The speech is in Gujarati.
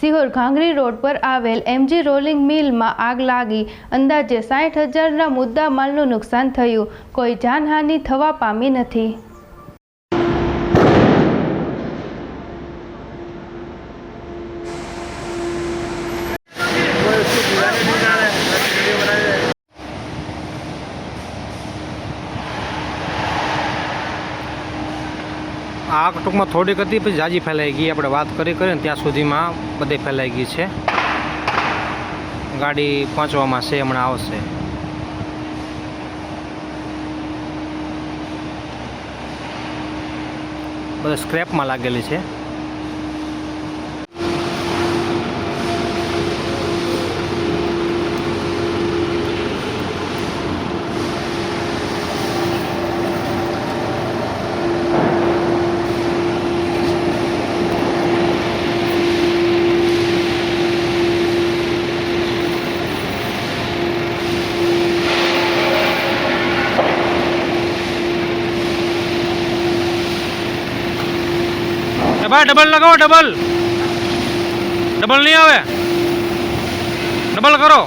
સિહોર ઘાંઘરી રોડ પર આવેલ એમજી રોલિંગ મિલમાં આગ લાગી. અંદાજે સાઠ હજારના મુદ્દા માલનું નુકસાન થયું. કોઈ જાનહાનિ થવા પામી નથી. આગ ટૂંકમાં થોડીક હતી, પછી જાજી ફેલાઈ ગઈ. આપણે વાત કરી કરીને ત્યાં સુધીમાં બધે ફેલાઈ ગઈ છે. ગાડી પહોંચવામાં છે, હમણાં આવશે. બધા સ્ક્રેપમાં લાગેલી છે. ભાઈ ડબલ લગાવો ડબલ ડબલ નહીં આવે. ડબલ કરો.